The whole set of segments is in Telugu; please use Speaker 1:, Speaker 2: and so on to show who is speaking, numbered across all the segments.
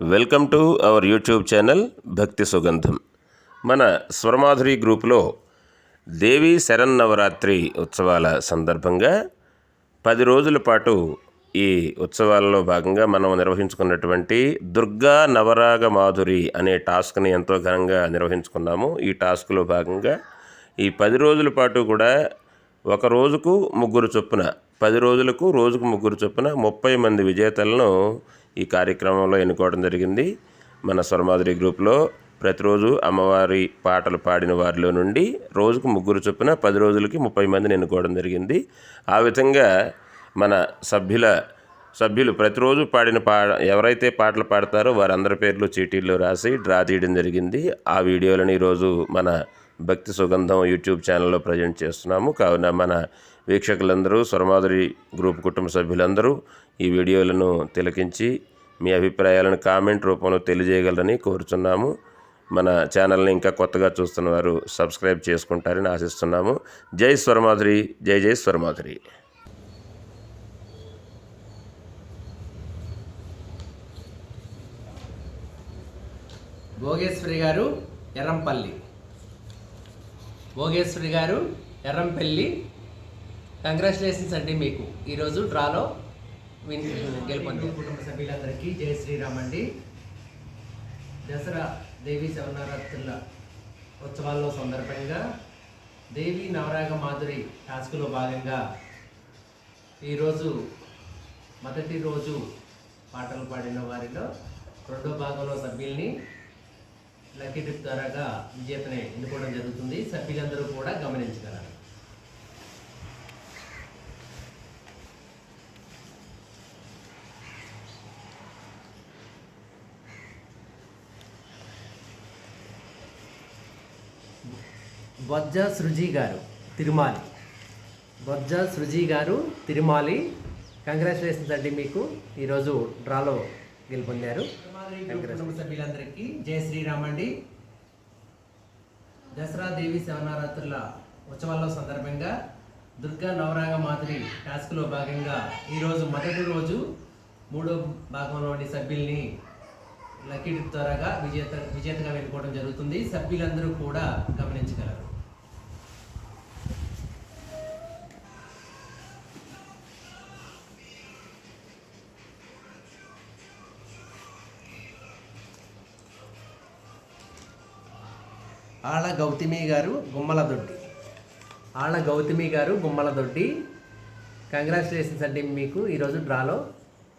Speaker 1: Welcome to our YouTube channel Bhakti Sugandham. మన స్వరమాధురి గ్రూపులో దేవీ శరన్నవరాత్రి ఉత్సవాల సందర్భంగా పది రోజుల పాటు ఈ ఉత్సవాలలో భాగంగా మనం నిర్వహించుకున్నటువంటి దుర్గా నవరాగ మాధురి అనే టాస్క్ని ఎంతో ఘనంగా నిర్వహించుకున్నాము. ఈ టాస్క్లో భాగంగా ఈ పది రోజుల పాటు కూడా ఒక రోజుకు ముగ్గురు చొప్పున పది రోజులకు రోజుకు ముగ్గురు చొప్పున ముప్పై మంది విజేతలను ఈ కార్యక్రమంలో ఎన్నుకోవడం జరిగింది. మన స్వర్మాధురి గ్రూప్లో ప్రతిరోజు అమ్మవారి పాటలు పాడిన వారిలో నుండి రోజుకు ముగ్గురు చొప్పున పది రోజులకి ముప్పై మందిని ఎన్నుకోవడం జరిగింది. ఆ విధంగా మన సభ్యుల సభ్యులు ప్రతిరోజు పాడిన పా ఎవరైతే పాటలు పాడతారో వారందరి పేర్లు చీటీల్లో రాసి డ్రా తీయడం జరిగింది. ఆ వీడియోలను ఈరోజు మన భక్తి సుగంధం యూట్యూబ్ ఛానల్లో ప్రజెంట్ చేస్తున్నాము. కావున మన వీక్షకులందరూ స్వరమాధురి గ్రూప్ కుటుంబ సభ్యులందరూ ఈ వీడియోలను తిలకించి మీ అభిప్రాయాలను కామెంట్ రూపంలో తెలియజేయగలరని కోరుచున్నాము. మన ఛానల్ని ఇంకా కొత్తగా చూస్తున్న వారు సబ్స్క్రైబ్ చేసుకుంటారని ఆశిస్తున్నాము. జై స్వరమాధురి జై జై స్వరమాధురి.
Speaker 2: భోగేశ్వరి గారు ఎర్రంపల్లి. భోగేశ్వరి గారు ఎర్రంపల్లి. కంగ్రాచులేషన్స్ అండి మీకు. ఈరోజు డ్రాలో విన్ కుటుంబ సభ్యులందరికీ జై శ్రీరామ్ అండి దసరా దేవీ శవనవరాత్రుల ఉత్సవాల్లో సందర్భంగా దేవి నవరాగ మాధురి టాస్క్లో భాగంగా ఈరోజు మొదటి రోజు పాటలు పాడిన వారిలో రెండో భాగంలో సభ్యుల్ని లక్కీ టిప్ ద్వారాగా విజేతని ఎన్నుకోవడం జరుగుతుంది. సభ్యులందరూ కూడా గమనించగలరు. బొజ్జ సృజి గారు తిరుమాలి. బొజ్జ సృజి గారు తిరుమాలి. కంగ్రాచులేషన్స్ అండి మీకు. ఈరోజు డ్రాలో గెలుపొందారు. సభ్యులందరికీ జై శ్రీరామ్ అండి. దసరా దేవి శవనరాత్రుల ఉత్సవాల్లో సందర్భంగా దుర్గా నవరాగ మాదిరి టాస్క్లో భాగంగా ఈరోజు మొదటి రోజు మూడో భాగంలోని సభ్యుల్ని లక్కీ త్వరగా ద్వారాగా విజేత విజేతగా వెళ్ళిపోవడం జరుగుతుంది. సభ్యులందరూ కూడా గమనించగలరు. ఆళ్ళ గౌతమి గారు గుమ్మల దొడ్డి. ఆళ్ళ గౌతమి గారు గుమ్మల దొడ్డి. కంగ్రాచులేషన్స్ అండి మీకు ఈరోజు డ్రాలో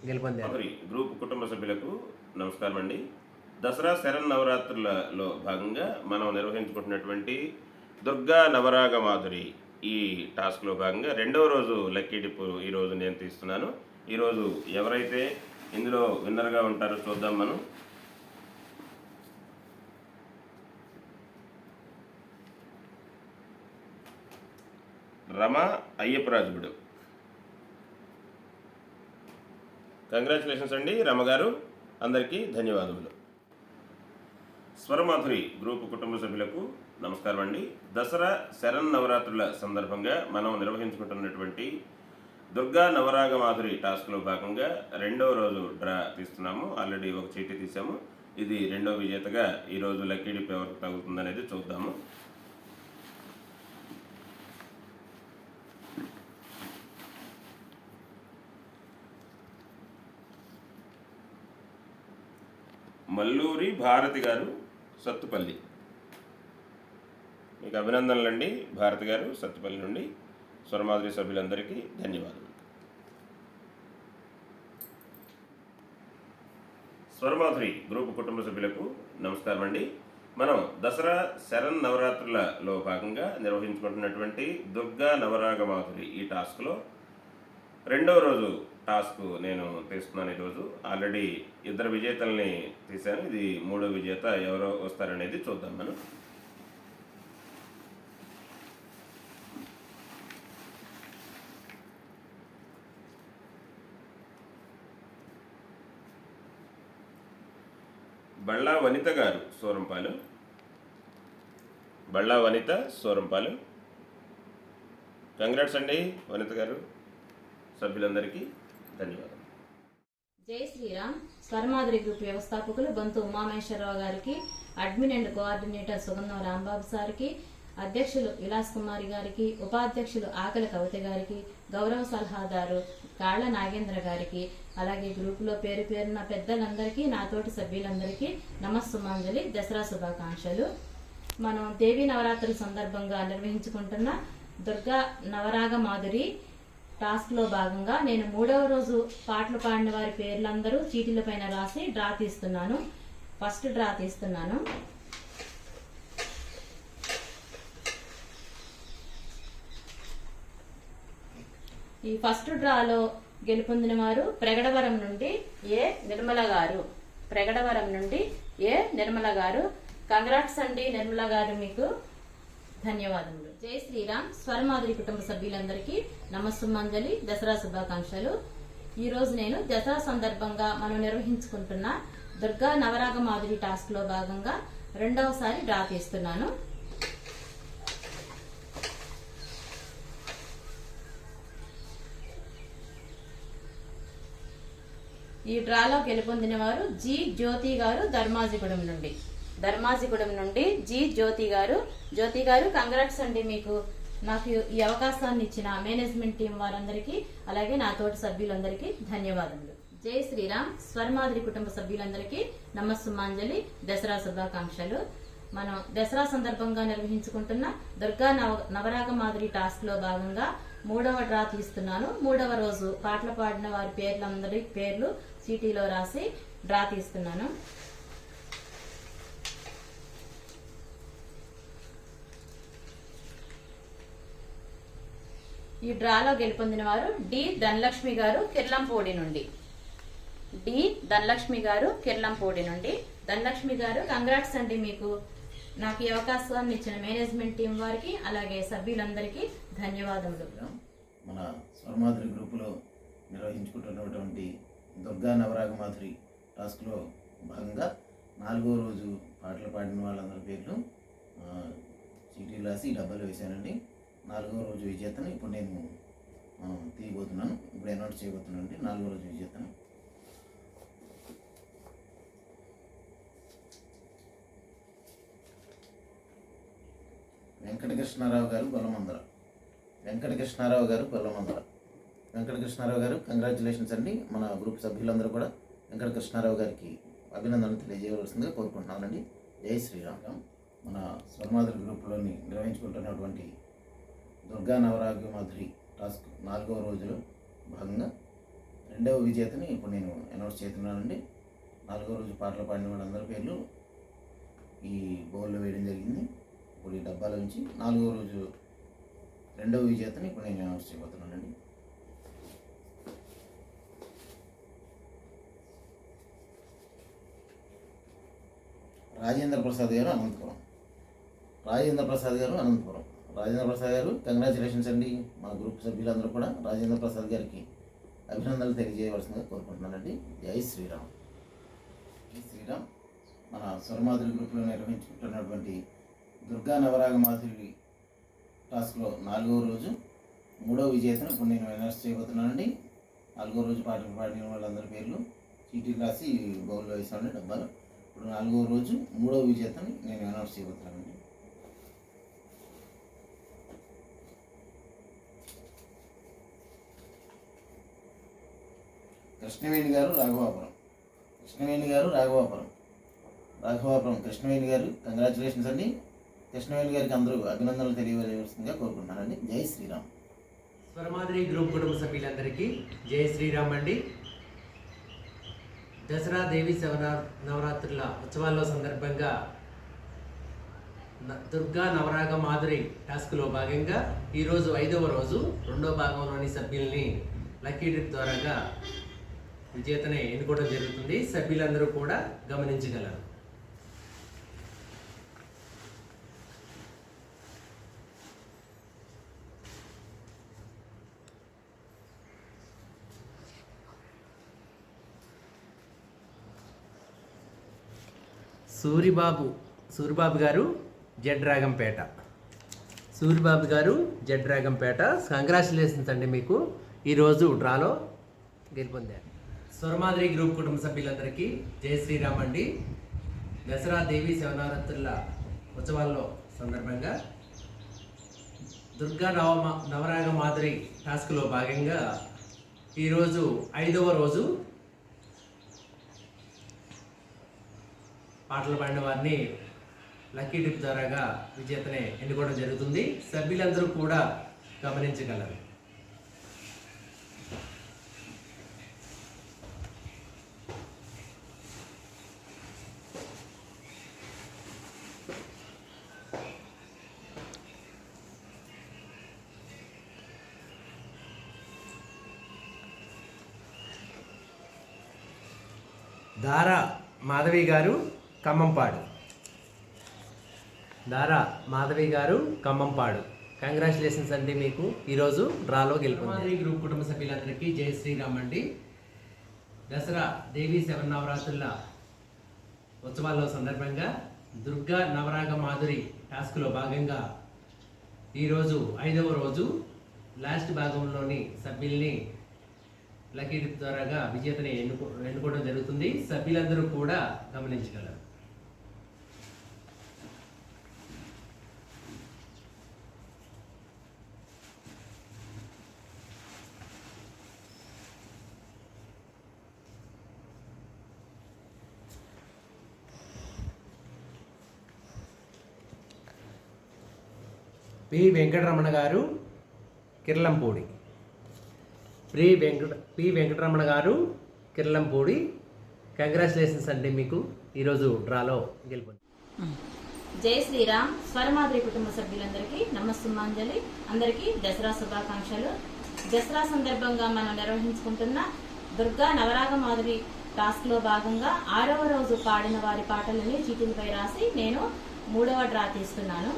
Speaker 2: గెలుపొందారు.
Speaker 1: గ్రూప్ కుటుంబ సభ్యులకు నమస్కారం అండి. దసరా శరణ్ నవరాత్రులలో భాగంగా మనం నిర్వహించుకుంటున్నటువంటి దుర్గా నవరాగ మాధురి ఈ టాస్క్లో భాగంగా రెండవ రోజు లక్కీ డిప్ ఈరోజు నేను తీస్తున్నాను. ఈరోజు ఎవరైతే ఇందులో విన్నర్గా ఉంటారో చూద్దాం మనం. రమ అయ్యప్పరాజుడు కంగ్రాచులేషన్స్ అండి రమగారు అందరికీ ధన్యవాదములు. స్వరమాధురి గ్రూప్ కుటుంబ సభ్యులకు నమస్కారం అండి. దసరా శరణ్ నవరాత్రుల సందర్భంగా మనం నిర్వహించుకుంటున్నటువంటి దుర్గా నవరాగ మాధురి టాస్క్లో భాగంగా రెండవ రోజు డ్రా తీస్తున్నాము. ఆల్రెడీ ఒక చీటీ తీసాము ఇది రెండో విజేతగా ఈరోజు లక్కీ డిప్ ఎవరికి తగులుతుందనేది చూద్దాము. మల్లూరి భారతి గారు సత్తుపల్లి. మీకు అభినందనలండి. భారతి గారు సత్తుపల్లి నుండి స్వరమాధురి సభ్యులందరికీ ధన్యవాదాలు. స్వరమాధురి గ్రూప్ కుటుంబ సభ్యులకు నమస్కారం అండి మనం దసరా శరణ్ నవరాత్రులలో భాగంగా నిర్వహించుకుంటున్నటువంటి దుర్గా నవరాగ మాధురి ఈ టాస్క్లో రెండవ రోజు టాస్క్ నేను తీసుకున్నాను ఈరోజు. ఆల్రెడీ ఇద్దరు విజేతల్ని తీశాను. ఇది మూడో విజేత ఎవరో వస్తారనేది చూద్దాం మనం. బళ్ళా వనిత గారు సూరంపాలు. బళ్ళా వనిత సూరంపాలు. కంగ్రాట్స్ అండి వనిత గారు సభ్యులందరికీ. ధన్యవాదాలు
Speaker 3: జై శ్రీరామ్. స్వర్మాధురి గ్రూప్ వ్యవస్థాపకులు బంతు ఉమామేశ్వరరావు గారికి అడ్మిన్ అండ్ కోఆర్డినేటర్ సుగంధం రాంబాబు సార్కి అధ్యక్షులు విలాస్ కుమారి గారికి ఉపాధ్యక్షులు ఆకలి కవిత గారికి గౌరవ సలహాదారు కాళ్ళ నాగేంద్ర గారికి అలాగే గ్రూపులో పేరు పేరున్న పెద్దలందరికీ నాతోటి సభ్యులందరికీ నమస్సుమాంజలి దసరా శుభాకాంక్షలు. మనం దేవీ నవరాత్రుల సందర్భంగా నిర్వహించుకుంటున్న దుర్గా నవరాగ మాధురి టాస్క్లో భాగంగా నేను మూడవ రోజు పాటలు పాడిన వారి పేర్లందరూ చీటీల పైన రాసి డ్రా తీస్తున్నాను. ఫస్ట్ డ్రా తీస్తున్నాను. ఈ ఫస్ట్ డ్రాలో గెలుపొందిన వారు ప్రగడవరం నుండి ఏ నిర్మల గారు? ప్రగడవరం నుండి ఏ నిర్మల గారు? కంగ్రాట్స్ అండి నిర్మల గారు మీకు ధన్యవాదములు. జై శ్రీరామ్. స్వరమాధురి కుటుంబ సభ్యులందరికీ నమస్సుమంజలి దసరా శుభాకాంక్షలు. ఈ రోజు నేను దసరా సందర్భంగా మనం నిర్వహించుకుంటున్న దుర్గా నవరాగ మాధురి టాస్క్లో భాగంగా రెండవసారి డ్రా తీస్తున్నాను ఈ డ్రాలో గెలుపొందిన వారు జి జ్యోతి గారు ధర్మాజిగూడెం నుండి. ధర్మాజిగూడెం నుండి జి జ్యోతి గారు. జ్యోతి గారు కంగ్రాట్స్ అండి మీకు. నాకు ఈ అవకాశాన్ని ఇచ్చిన మేనేజ్మెంట్ టీం వారందరికీ అలాగే నా తోటి సభ్యులందరికీ ధన్యవాదములు. జై శ్రీరామ్. స్వర్మాదిరి కుటుంబ సభ్యులందరికీ నమస్సుమాంజలి దసరా శుభాకాంక్షలు. మనం దసరా సందర్భంగా నిర్వహించుకుంటున్న దుర్గా నవ నవరాగ మాదిరి టాస్క్లో భాగంగా మూడవ డ్రా తీస్తున్నాను. మూడవ రోజు పాటలు పాడిన వారి పేర్లందరి పేర్లు చీటీలో రాసి డ్రా తీస్తున్నాను. ఈ డ్రాలో గెలుపొందిన వారు డి ధనలక్ష్మి గారు కిర్లంపూడి నుండి. డి ధనలక్ష్మి గారు కిర్లంపూడి నుండి. ధనలక్ష్మి గారు కంగ్రాట్స్ అండి మీకు. నాకు ఈ అవకాశాన్ని ఇచ్చిన మేనేజ్మెంట్ టీం వారికి అలాగే సభ్యులందరికీ ధన్యవాదములు.
Speaker 4: మన స్వర్మాధురి గ్రూపులో నిర్వహించుకుంటున్నటువంటి దుర్గా నవరాగ మాధురి టాస్క్లో భాగంగా నాలుగో రోజు పాటలు పాడిన వాళ్ళందరి పేర్లు చీటీలు రాసి డబ్బాలు వేశానండి. నాలుగో రోజు విజేతను ఇప్పుడు నేను తీయబోతున్నాను. ఇప్పుడు అనౌన్స్ చేయబోతున్నాను అండి నాలుగో రోజు విజేతను. వెంకటకృష్ణారావు గారు గొల్లమందర వెంకటకృష్ణారావు గారు గొల్లమందర వెంకటకృష్ణారావు గారు కంగ్రాచులేషన్స్ అండి. మన గ్రూప్ సభ్యులందరూ కూడా వెంకటకృష్ణారావు గారికి అభినందనలు తెలియజేయవలసిందిగా కోరుకుంటున్నానండి. జై శ్రీరామ్. మన స్వర్మాధురి గ్రూప్లోని నిర్వహించుకుంటున్నటువంటి దుర్గా నవరాగ్య మాధురి టాస్క్ నాలుగవ రోజులో భాగంగా రెండవ విజేతని ఇప్పుడు నేను అనౌన్స్ చేస్తున్నానండి. నాలుగో రోజు పాటలు పాడిన వాళ్ళందరి పేర్లు ఈ బౌల్లో వేయడం జరిగింది. ఇప్పుడు ఈ డబ్బాలో నుంచి నాలుగో రోజు రెండవ విజేతని ఇప్పుడు నేను అనౌన్స్ చేయబోతున్నానండి. రాజేంద్ర ప్రసాద్ గారు అనంతపురం. రాజేంద్ర ప్రసాద్ గారు అనంతపురం. రాజేంద్ర ప్రసాద్ గారు కంగ్రాచులేషన్స్ అండి. మా గ్రూప్ సభ్యులందరూ కూడా రాజేంద్ర ప్రసాద్ గారికి అభినందనలు తెలియజేయవలసిందిగా కోరుకుంటున్నానండి. జై శ్రీరామ్. జై శ్రీరామ్. మన స్వరమాధురి గ్రూప్లో నిర్వహించుకుంటున్నటువంటి దుర్గా నవరాగ మాధురి టాస్క్లో నాలుగో రోజు మూడో విజేతను ఇప్పుడు నేను అనౌన్స్ చేయబోతున్నానండి. నాలుగో రోజు పాటలు పాడిన వాళ్ళందరి పేర్లు చీటీలు రాసి బౌల్లో వేసామండి డబ్బాలు. ఇప్పుడు నాలుగో రోజు మూడో విజేతని నేను అనౌన్స్ చేయబోతున్నానండి. కృష్ణవేణి గారు రాఘవాపురం. కృష్ణవేణి గారు రాఘవాపురం. రాఘవాపురం కృష్ణవేణి గారు కంగ్రాచులేషన్స్ అండి. కృష్ణవేణి గారికి అందరూ అభినందనలు తెలియజేయవలసిందిగా కోరుకుంటున్నానండి. జై శ్రీరామ్.
Speaker 2: స్వరమాదిరి గ్రూప్ కుటుంబ సభ్యులందరికీ జై శ్రీరామ్ అండి. దసరా దేవి శవరా నవరాత్రుల ఉత్సవాల్లో సందర్భంగా న- దుర్గా నవరాగ మాధురి టాస్క్లో భాగంగా ఈరోజు ఐదవ రోజు రెండో భాగంలోని సభ్యుల్ని లక్కీ డ్రిప్ ద్వారాగా విజేతనే ఎన్నుకోవడం జరుగుతుంది. సభ్యులందరూ కూడా గమనించగలరు. సూరిబాబు సూరిబాబు గారు జెడ్ రాగంపేట సూరిబాబు గారు జెడ్ రాగంపేట కంగ్రాచులేషన్స్ అండి మీకు ఈరోజు డ్రాలో గెలుపొందారు. స్వర్మాద్రి గ్రూప్ కుటుంబ సభ్యులందరికీ జై శ్రీరామ్ అండి. దసరా దేవి శివనవరాత్రుల ఉత్సవాల్లో సందర్భంగా దుర్గా నవమ నవరాగ మాదిరి టాస్క్లో భాగంగా ఈరోజు ఐదవ రోజు పాటలు పాడిన వారిని లక్కీ ట్రిప్ ద్వారాగా విజేతనే ఎన్నుకోవడం జరుగుతుంది. సభ్యులందరూ కూడా గమనించగలరు. దారా మాధవి గారు ఖమ్మంపాడు. దారా మాధవి గారు ఖమ్మంపాడు. కంగ్రాచులేషన్స్ అండి మీకు. ఈరోజు డ్రాలో గెలుపొంది గ్రూప్ కుటుంబ సభ్యులందరికీ జై శ్రీరామ్ అండి. దసరా దేవి శవన్నవరాత్రుల ఉత్సవాల్లో సందర్భంగా దుర్గా నవరాగ మాధురి టాస్క్లో భాగంగా ఈరోజు ఐదవ రోజు లాస్ట్ భాగంలోని సభ్యుల్ని లక్కీ డిప్ ద్వారాగా విజేతని ఎన్నుకో ఎన్నుకోవడం జరుగుతుంది. సభ్యులందరూ కూడా గమనించగలరు. పి. వెంకటరమణ గారు కిర్లంపూడి. పి వెంకట పి వెంకటరమణ గారు కిర్లంపూడి. కంగ్రాచులేషన్స్ అండి మీకు. ఈరోజు డ్రాలో గెలుపు
Speaker 3: జై శ్రీరామ్. స్వరమాదిరి కుటుంబ సభ్యులందరికీ నమస్సుమాంజలి. అందరికీ దసరా శుభాకాంక్షలు. దసరా సందర్భంగా మనం నిర్వహించుకుంటున్న దుర్గా నవరాగ మాదిరి టాస్క్లో భాగంగా ఆరవ రోజు పాడిన వారి పాటలని చీటీలపై రాసి నేను మూడవ డ్రా తీస్తున్నాను.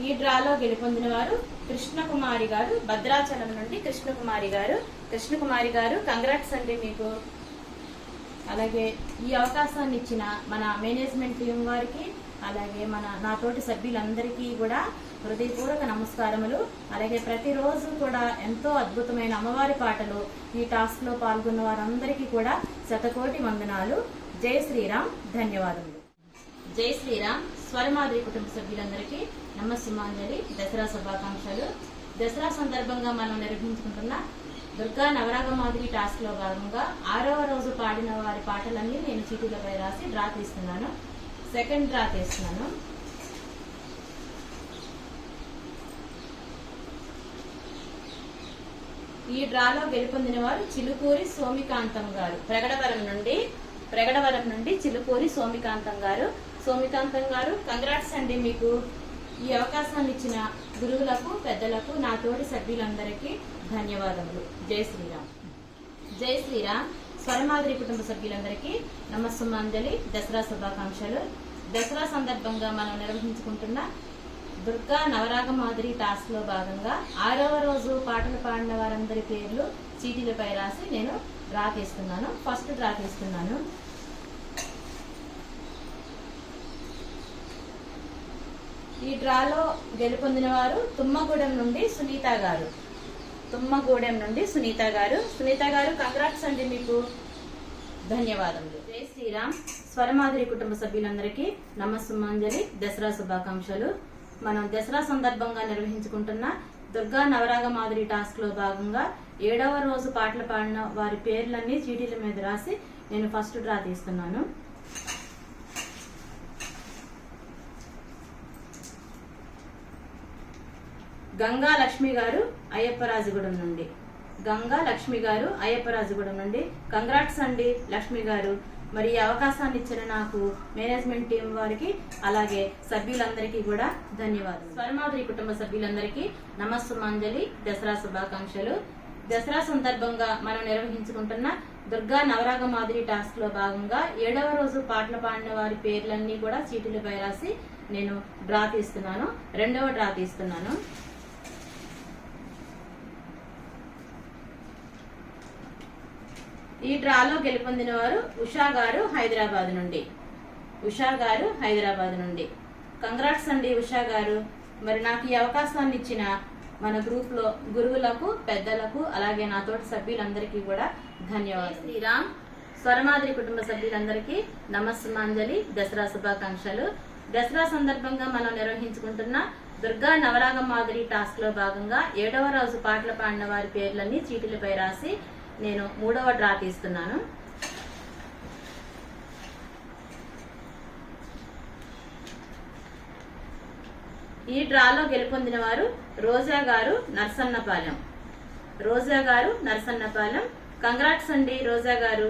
Speaker 3: ఈ డ్రాలో గెలుపొందిన వారు కృష్ణకుమారి గారు. భద్రాచలం నుండి కృష్ణకుమారి గారు. కృష్ణకుమారి గారు కంగ్రాట్స్ అండి మీకు. అలాగే ఈ అవకాశాన్ని ఇచ్చిన మన మేనేజ్మెంట్ టీం వారికి అలాగే మన నాతోటి సభ్యులందరికీ కూడా హృదయపూర్వక నమస్కారములు. అలాగే ప్రతిరోజు కూడా ఎంతో అద్భుతమైన అమ్మవారి పాటలు ఈ టాస్క్లో పాల్గొన్న వారందరికీ కూడా శతకోటి వందనాలు. జై శ్రీరామ్. ధన్యవాదములు. జై శ్రీరామ్. స్వరమాధురి కుటుంబ సభ్యులందరికీ నమస్సుమాంజలి. దసరా శుభాకాంక్షలు. దసరా సందర్భంగా మనం నిర్వహించుకుంటున్న దుర్గా నవరాగమాధురి టాస్క్లో టాస్క్లో భాగంగా ఆరవ రోజు పాడిన వారి పాటలన్నీ నేను చీటీలపై రాసి డ్రా తీస్తున్నాను. సెకండ్ డ్రా తీస్తున్నాను. ఈ డ్రాలో గెలుపొందిన వారు చిలుకూరి సోమికాంతం గారు. ప్రగడవరం నుండి ప్రగడవరం నుండి చిలుకూరి సోమికాంతం గారు. సోమితాంతం గారు కంగ్రాట్స్ అండి మీకు ఈ అవకాశాన్ని ఇచ్చిన గురువులకు పెద్దలకు నా తోటి సభ్యులందరికీ ధన్యవాదములు. జై శ్రీరామ్. జై శ్రీరామ్. స్వరమాదిరి కుటుంబ సభ్యులందరికీ నమస్సుమాంజలి దసరా శుభాకాంక్షలు. దసరా సందర్భంగా మనం నిర్వహించుకుంటున్న దుర్గా నవరాగ మాదిరి టాస్క్లో భాగంగా ఆరవ రోజు పాటలు పాడిన వారందరి పేర్లు చీటీలపై రాసి నేను డ్రా తీస్తున్నాను ఫస్ట్ డ్రా తీస్తున్నాను ఈ డ్రాలో గెలుపొందిన వారు తుమ్మగూడెం నుండి సునీత గారు. తుమ్మగూడెం నుండి సునీత గారు. సునీత గారు కంగ్రాట్స్ అండి మీకు. ధన్యవాదములు. జై శ్రీరామ్. స్వరమాధురి కుటుంబ సభ్యులందరికీ నమస్సుమాంజలి దసరా శుభాకాంక్షలు. మనం దసరా సందర్భంగా నిర్వహించుకుంటున్న దుర్గా నవరాగ మాదిరి టాస్క్లో భాగంగా ఏడవ రోజు పాటలు పాడిన వారి పేర్లన్నీ చీటీల మీద రాసి నేను ఫస్ట్ డ్రా తీస్తున్నాను. గంగా లక్ష్మి గారు అయ్యప్పరాజుగూడెం నుండి. గంగా లక్ష్మి గారు అయ్యప్పరాజుగూడెం నుండి. కంగ్రాట్స్ అండి లక్ష్మి గారు. మరి ఈ అవకాశాన్ని ఇచ్చిన నాకు మేనేజ్మెంట్ టీం వారికి అలాగే సభ్యులందరికీ కూడా ధన్యవాదాలు. స్వర్మాధురి కుటుంబ సభ్యులందరికీ నమస్సుమాంజలి దసరా శుభాకాంక్షలు. దసరా సందర్భంగా మనం నిర్వహించుకుంటున్న దుర్గా నవరాగ మాదిరి టాస్క్లో భాగంగా ఏడవ రోజు పాటలు పాడిన వారి పేర్లన్నీ కూడా చీటీలపై రాసి నేను డ్రా తీస్తున్నాను. రెండవ డ్రా తీస్తున్నాను. ఈ డ్రాలో గెలుపొందిన వారు ఉషా గారు హైదరాబాద్ నుండి. ఉషా గారు హైదరాబాద్ నుండి. కంగ్రాట్స్ అండి ఉషా గారు. మరి నాకు ఈ అవకాశాన్ని ఇచ్చిన మన గ్రూప్లో గురువులకు పెద్దలకు అలాగే నా తోటి సభ్యులందరికీ కూడా ధన్యవాదాలు. శ్రీరామ్. స్వరమాదిరి కుటుంబ సభ్యులందరికీ నమస్సుమాంజలి దసరా శుభాకాంక్షలు. దసరా సందర్భంగా మనం నిర్వహించుకుంటున్న దుర్గా నవరాగ మాదిరి టాస్క్లో భాగంగా ఏడవ రోజు పాటలు పాడిన వారి పేర్లన్నీ చీటీలపై రాసి నేను మూడవ డ్రా తీస్తున్నాను. ఈ డ్రాలో గెలుపొందిన వారు రోజా గారు నర్సన్నపాలెం. రోజా గారు నర్సన్నపాలెం. కంగ్రాట్స్ అండి రోజా గారు.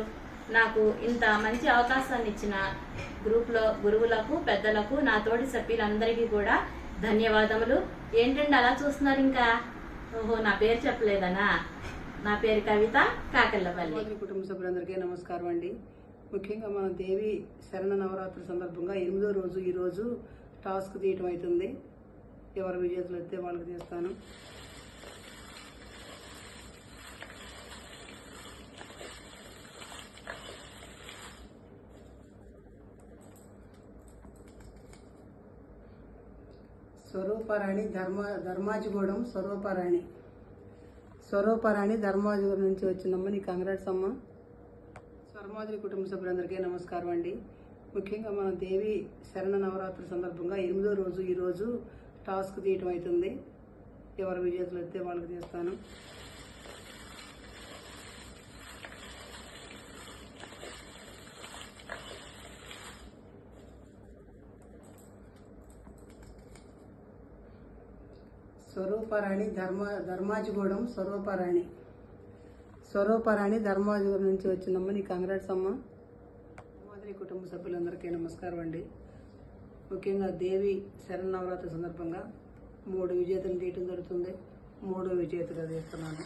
Speaker 3: నాకు ఇంత మంచి అవకాశాన్ని ఇచ్చిన గ్రూప్లో గురువులకు పెద్దలకు నా తోటి సభ్యులందరికీ కూడా ధన్యవాదములు. ఏంటండి అలా చూస్తున్నారు ఇంకా? ఓహో నా పేరు చెప్పలేదనా? నా పేరు కవిత కాకల్లపల్లి
Speaker 5: కుటుంబ సభ్యులందరికీ నమస్కారం అండి. ముఖ్యంగా మన దేవి శరణ నవరాత్రి సందర్భంగా ఎనిమిదో రోజు ఈ రోజు టాస్క్ తీయటం అవుతుంది. ఎవరు విజేతలు వస్తే వాళ్ళకి తీస్తాను. స్వరూపరాణి ధర్మ ధర్మాజిగూడెం స్వరూపరాణి స్వరూపరాణి ధర్మాజుగురు నుంచి వచ్చిందమ్మ నీ కంగ్రాట్స్ అమ్మ. స్వర్మాదిరి కుటుంబ సభ్యులందరికీ నమస్కారం అండి. ముఖ్యంగా మన దేవి శరణ నవరాత్రి సందర్భంగా ఎనిమిదో రోజు ఈరోజు టాస్క్ తీయటం అవుతుంది. ఎవరు విజేతలు వస్తే వాళ్ళకి తీస్తాను. స్వరూపరాణి ధర్మ ధర్మాజిగూడెం స్వరూపరాణి. స్వరూపరాణి ధర్మాజిగూడెం నుంచి వచ్చిందమ్మ నీ కంగ్రాట్స్ అమ్మ మాదిరి కుటుంబ సభ్యులందరికీ నమస్కారం అండి. ముఖ్యంగా దేవి శరన్నవరాత్రి సందర్భంగా మూడు విజేతలు తీయటం జరుగుతుంది. మూడో విజేతగా తీస్తున్నాను.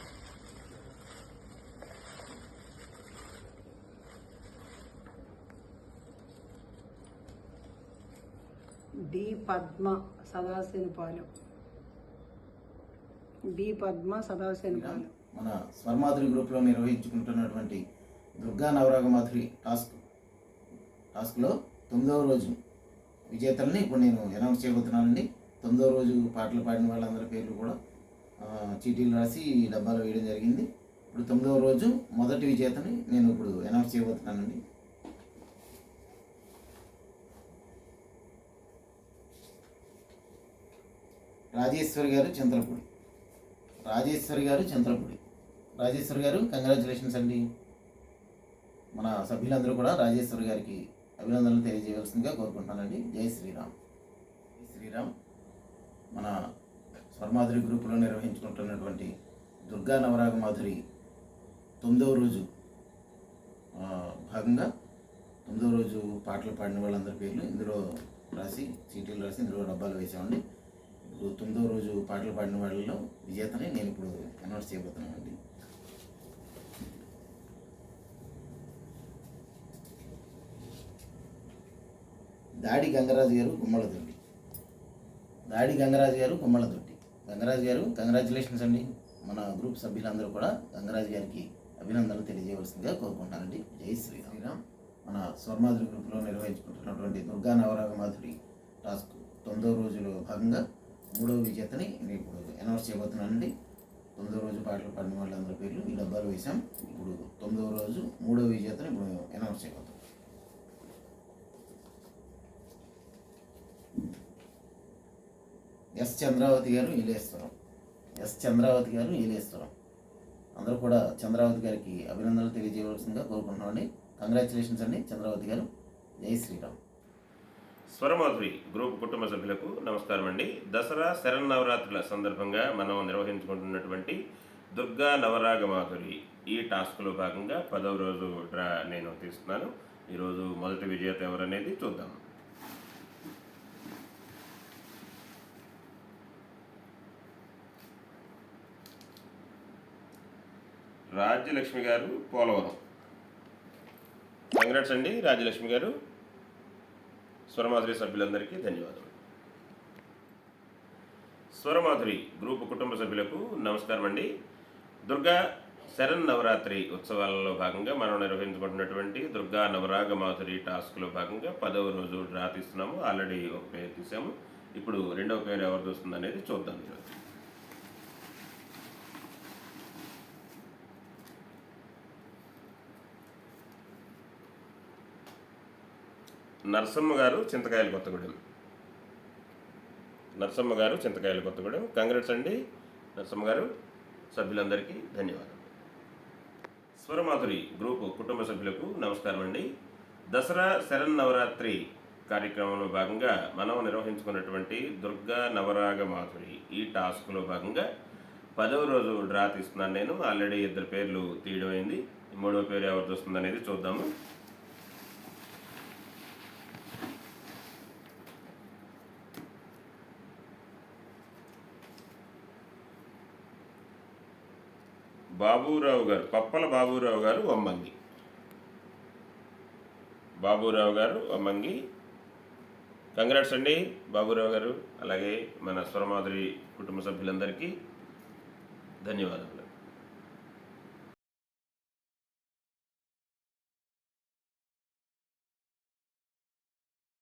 Speaker 5: డి పద్మ సదాశివపాలెం. డి పద్మ సదాశివపాలెం
Speaker 4: మన స్వర్మాధురి గ్రూప్లో నిర్వహించుకుంటున్నటువంటి దుర్గా నవరాగ మాధురి టాస్క్ టాస్క్లో తొమ్మిదవ రోజు విజేతల్ని ఇప్పుడు నేను అనౌన్స్ చేయబోతున్నానండి. తొమ్మిదవ రోజు పాటలు పాడిన వాళ్ళందరి పేర్లు కూడా చీటీలు రాసి డబ్బాలో వేయడం జరిగింది. ఇప్పుడు తొమ్మిదవ రోజు మొదటి విజేతని నేను ఇప్పుడు అనౌన్స్ చేయబోతున్నానండి. రాజేశ్వరి గారు చింతలపూడి. రాజేశ్వరి గారు చంద్రపుడి రాజేశ్వరి గారు కంగ్రాచులేషన్స్ అండి. మన సభ్యులందరూ కూడా రాజేశ్వరి గారికి అభినందనలు తెలియజేయవలసిందిగా కోరుకుంటున్నానండి. జై శ్రీరామ్. జై శ్రీరామ్. మన స్వర్మాధురి గ్రూపులో నిర్వహించుకుంటున్నటువంటి దుర్గా నవరాగ మాధురి తొమ్మిదవ రోజు భాగంగా తొమ్మిదవ రోజు పాటలు పాడిన వాళ్ళందరి పేర్లు ఇందులో రాసి చీటీలు రాసి ఇందులో డబ్బాలు వేసామండి ఇప్పుడు తొమ్మిదవ రోజు పాటలు పాడిన వాళ్ళలో విజేతని నేను ఇప్పుడు అనౌన్స్ చేయబోతున్నానండి. దాడి గంగరాజు గారు గుమ్మలదొడ్డి. దాడి గంగరాజు గారు గుమ్మలదొడ్డి. గంగరాజు గారు కంగ్రాచులేషన్స్ అండి. మన గ్రూప్ సభ్యులందరూ కూడా గంగరాజు గారికి అభినందనలు తెలియజేయవలసిందిగా కోరుకుంటానండి జై శ్రీరామ్. మన స్వర్మాధురి గ్రూప్లో నిర్వహించుకుంటున్నటువంటి దుర్గా నవరాగ మాధురి టాస్క్ తొమ్మిదవ రోజులో భాగంగా మూడవ విజేతని రేపు ఇప్పుడు అనౌన్స్ చేయబోతున్నానండి. తొమ్మిదో రోజు పాటలు పాడిన వాళ్ళందరి పేర్లు ఈ డబ్బాలు వేసాం ఇప్పుడు తొమ్మిదవ రోజు మూడవ విజేతని ఇప్పుడు అనౌన్స్ చేయబోతున్నాం. ఎస్ చంద్రావతి గారు ఈలేశ్వరం. ఎస్ చంద్రావతి గారు ఈలేశ్వరం. అందరూ కూడా చంద్రావతి గారికి అభినందనలు తెలియజేయవలసిందిగా కోరుకుంటున్నామండి. కంగ్రాచులేషన్స్ అండి చంద్రావతి గారు. జై శ్రీరామ్.
Speaker 1: స్వరమాధురి గ్రూప్ కుటుంబ సభ్యులకు నమస్కారం అండి. దసరా శరన్నవరాత్రుల సందర్భంగా మనం నిర్వహించుకుంటున్నటువంటి దుర్గా నవరాగ మాధురి ఈ టాస్క్లో భాగంగా పదవ రోజు డ్రా నేను తీస్తున్నాను. ఈరోజు మొదటి విజేత ఎవరనేది చూద్దాం. రాజ్యలక్ష్మి గారు పోలవరం. కంగ్రాట్స్ అండి రాజ్యలక్ష్మి గారు. స్వరమాధురి సభ్యులందరికీ ధన్యవాదాలు స్వరమాధురి గ్రూప్ కుటుంబ సభ్యులకు నమస్కారం అండి. దుర్గా శరణ్ నవరాత్రి ఉత్సవాలలో భాగంగా మనం నిర్వహించబడినటువంటి దుర్గా నవరాగ మాధురి టాస్క్లో భాగంగా పదవ రోజు డ్రా తీస్తున్నాము ఆల్రెడీ ఒక పేరు తీసాము. ఇప్పుడు రెండవ పేరు ఎవరు చూస్తుంది అనేది చూద్దాం ఈరోజు. నరసమ్మ గారు చింతకాయలు కొత్తగూడెం. నరసమ్మ గారు చింతకాయలు కొత్తగూడెం. కంగ్రెట్స్ అండి. నరసమ్మ గారు సభ్యులందరికీ ధన్యవాదాలు. స్వరమాధురి గ్రూపు కుటుంబ సభ్యులకు నమస్కారం అండి. దసరా శరన్నవరాత్రి కార్యక్రమంలో భాగంగా మనం నిర్వహించుకున్నటువంటి దుర్గా నవరాగ మాధురి ఈ టాస్క్లో భాగంగా పదవ రోజు డ్రా తీస్తున్నాను నేను. ఆల్రెడీ ఇద్దరు పేర్లు తీయడం అయింది మూడవ పేరు ఎవరిది వస్తుంది అనేది చూద్దాము. బాబురావు గారు పప్పల బాబురావు గారు వమ్మంగి. బాబురావు గారు వమ్మంగి. కంగ్రాట్స్ అండి బాబురావు గారు అలాగే మన స్వరమాధురి కుటుంబ సభ్యులందరికీ ధన్యవాదాలు.